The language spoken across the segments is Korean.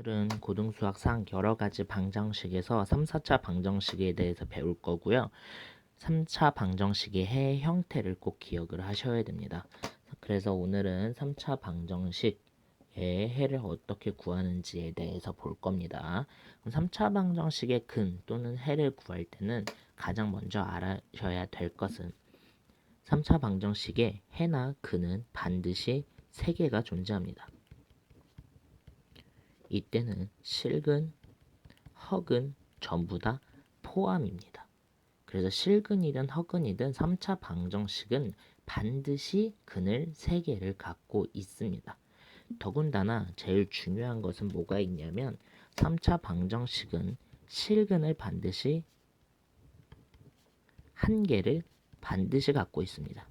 오늘은 고등수학상 여러 가지 방정식에서 3, 4차 방정식에 대해서 배울 거고요. 3차 방정식의 해 형태를 꼭 기억을 하셔야 됩니다. 그래서 오늘은 3차 방정식의 해를 어떻게 구하는지에 대해서 볼 겁니다. 3차 방정식의 근 또는 해를 구할 때는 가장 먼저 알아셔야 될 것은 3차 방정식의 해나 근은 반드시 3개가 존재합니다. 이때는 실근, 허근 전부 다 포함입니다. 그래서 실근이든 허근이든 3차 방정식은 반드시 근을 3개를 갖고 있습니다. 더군다나 제일 중요한 것은 뭐가 있냐면 3차 방정식은 실근을 반드시 한 개를 반드시 갖고 있습니다.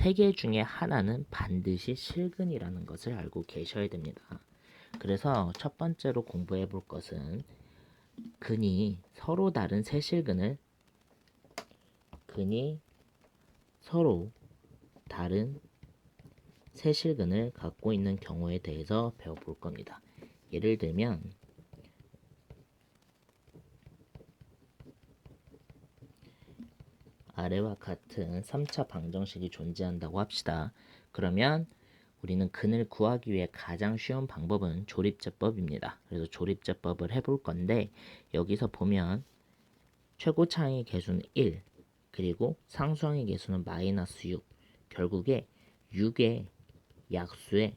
세 개 중에 하나는 반드시 실근이라는 것을 알고 계셔야 됩니다. 그래서 첫 번째로 공부해 볼 것은 근이 서로 다른 세 실근을 근이 서로 다른 세 실근을 갖고 있는 경우에 대해서 배워볼 겁니다. 예를 들면 아래와 같은 3차 방정식이 존재한다고 합시다. 그러면 우리는 근을 구하기 위해 가장 쉬운 방법은 조립제법입니다. 그래서 조립제법을 해볼 건데 여기서 보면 최고 차항의 개수는 1 그리고 상수항의 개수는 마이너스 6 결국에 6의 약수에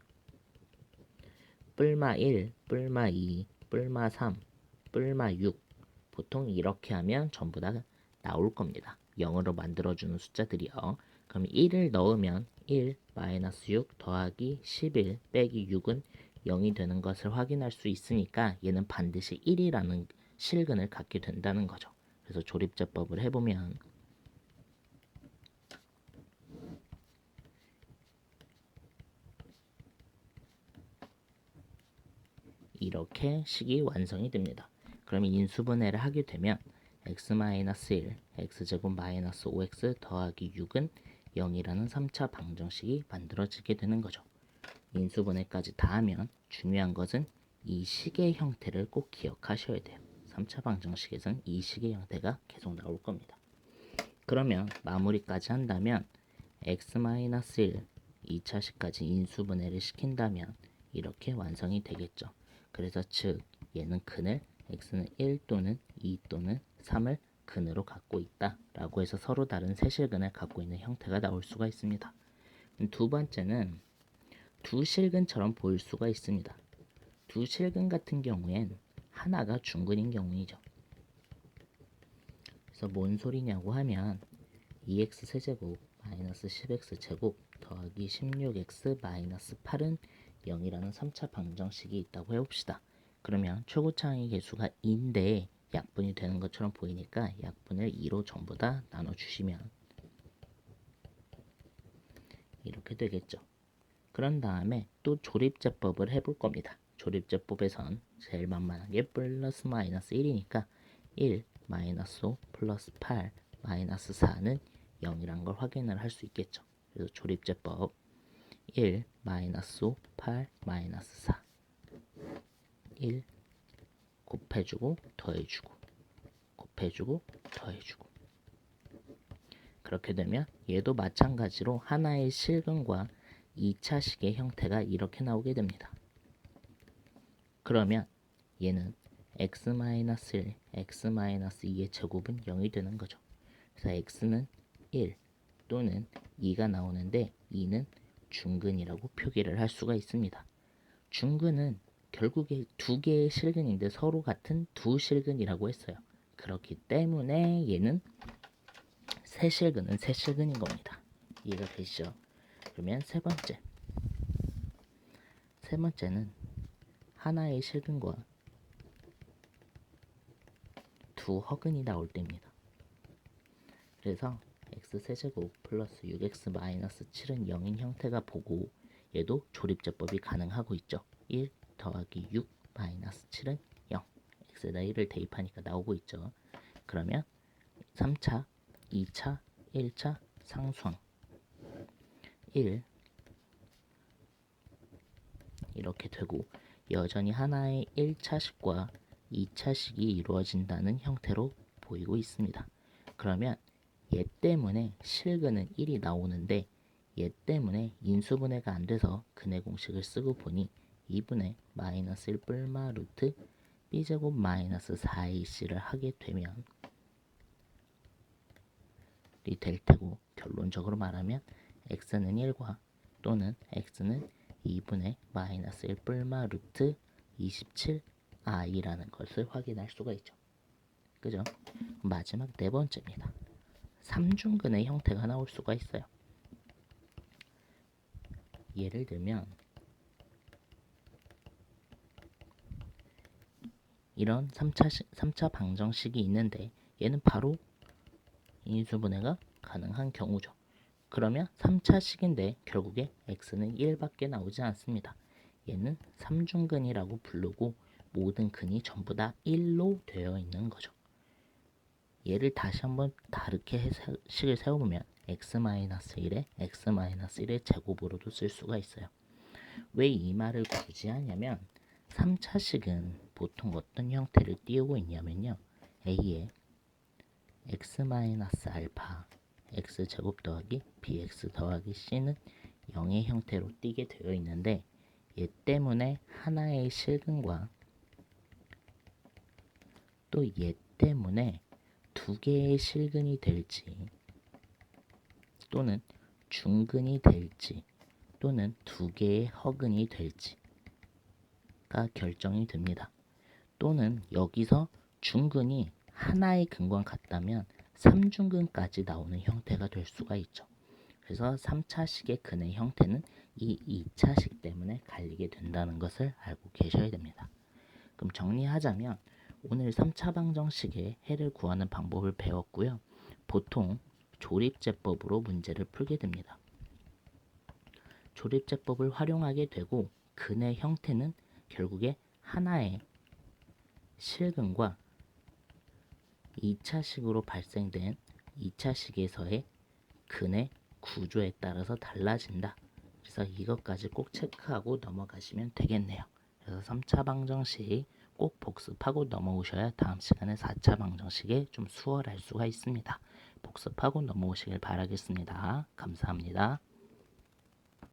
뿔마 1, 뿔마 2, 뿔마 3, 뿔마 6 보통 이렇게 하면 전부 다 나올 겁니다. 0으로 만들어주는 숫자들이요. 그럼 1을 넣으면 1 마이너스 6 더하기 11 빼기 6은 0이 되는 것을 확인할 수 있으니까 얘는 반드시 1이라는 실근을 갖게 된다는 거죠. 그래서 조립제법을 해보면 이렇게 식이 완성이 됩니다. 그럼 인수분해를 하게 되면 x-1, x제곱 마이너스 5x 더하기 6은 0이라는 3차 방정식이 만들어지게 되는 거죠. 인수분해까지 다 하면 중요한 것은 이 식의 형태를 꼭 기억하셔야 돼요. 3차 방정식에서는 이 식의 형태가 계속 나올 겁니다. 그러면 마무리까지 한다면 x-1 2차식까지 인수분해를 시킨다면 이렇게 완성이 되겠죠. 그래서 즉 얘는 근을 x는 1 또는 2 또는 3을 근으로 갖고 있다 라고 해서 서로 다른 세실근을 갖고 있는 형태가 나올 수가 있습니다. 두 번째는 두 실근처럼 보일 수가 있습니다. 두 실근 같은 경우엔 하나가 중근인 경우이죠. 그래서 뭔 소리냐고 하면 2x 세제곱 마이너스 10x 제곱 더하기 16x 마이너스 8은 0이라는 3차 방정식이 있다고 해봅시다. 그러면 최고차항의 개수가 2인데 약분이 되는 것처럼 보이니까 약분을 2로 전부 다 나눠주시면 이렇게 되겠죠. 그런 다음에 또 조립제법을 해볼 겁니다. 조립제법에선 제일 만만한 게 플러스 마이너스 1이니까 1 마이너스 5 플러스 8 마이너스 4는 0이란 걸 확인을 할 수 있겠죠. 그래서 조립제법 1 마이너스 5 8 마이너스 4 1 곱해주고 더해주고 곱해주고 더해주고 그렇게 되면 얘도 마찬가지로 하나의 실근과 2차식의 형태가 이렇게 나오게 됩니다. 그러면 얘는 x-1, x-2의 제곱은 0이 되는 거죠. 그래서 x는 1 또는 2가 나오는데 2는 중근이라고 표기를 할 수가 있습니다. 중근은 결국에 두 개의 실근인데 서로 같은 두 실근이라고 했어요. 그렇기 때문에 얘는 세 실근은 세 실근인 겁니다. 이해가 되시죠? 그러면 세 번째. 세 번째는 하나의 실근과 두 허근이 나올 때입니다. 그래서 x 세제곱 플러스 6x 마이너스 7은 0인 형태가 보고 얘도 조립제법이 가능하고 있죠. 1 더하기 6 마이너스 7은 0 x에다 1을 대입하니까 나오고 있죠. 그러면 3차, 2차, 1차 상수항 1 이렇게 되고 여전히 하나의 1차식과 2차식이 이루어진다는 형태로 보이고 있습니다. 그러면 얘 때문에 실근은 1이 나오는데 얘 때문에 인수분해가 안 돼서 근해 공식을 쓰고 보니 2분의 마이너스 1 뿔마 루트 b제곱 마이너스 4ac를 하게 되면 이 될 테고 결론적으로 말하면 x는 1과 또는 x는 2분의 마이너스 1 뿔마 루트 27i라는 것을 확인할 수가 있죠. 그죠? 마지막 네 번째입니다. 삼중근의 형태가 나올 수가 있어요. 예를 들면 이런 3차, 시, 3차 방정식이 있는데 얘는 바로 인수분해가 가능한 경우죠. 그러면 3차식인데 결국에 x는 1밖에 나오지 않습니다. 얘는 삼중근이라고 부르고 모든 근이 전부 다 1로 되어 있는 거죠. 얘를 다시 한번 다르게 식을 세워보면 x-1에 x-1의 제곱으로도 쓸 수가 있어요. 왜 이 말을 굳이 하냐면 3차식은 보통 어떤 형태를 띄우고 있냐면요. a에 x-알파 x제곱 더하기 bx 더하기 c는 0의 형태로 띄게 되어 있는데 얘 때문에 하나의 실근과 또 얘 때문에 두 개의 실근이 될지 또는 중근이 될지 또는 두 개의 허근이 될지 가 결정이 됩니다. 또는 여기서 중근이 하나의 근과 같다면 3중근까지 나오는 형태가 될 수가 있죠. 그래서 3차식의 근의 형태는 이 2차식 때문에 갈리게 된다는 것을 알고 계셔야 됩니다. 그럼 정리하자면 오늘 3차 방정식의 해를 구하는 방법을 배웠고요. 보통 조립제법으로 문제를 풀게 됩니다. 조립제법을 활용하게 되고 근의 형태는 결국에 하나의 실근과 2차식으로 발생된 2차식에서의 근의 구조에 따라서 달라진다. 그래서 이것까지 꼭 체크하고 넘어가시면 되겠네요. 그래서 3차 방정식 꼭 복습하고 넘어오셔야 다음 시간에 4차 방정식에 좀 수월할 수가 있습니다. 복습하고 넘어오시길 바라겠습니다. 감사합니다.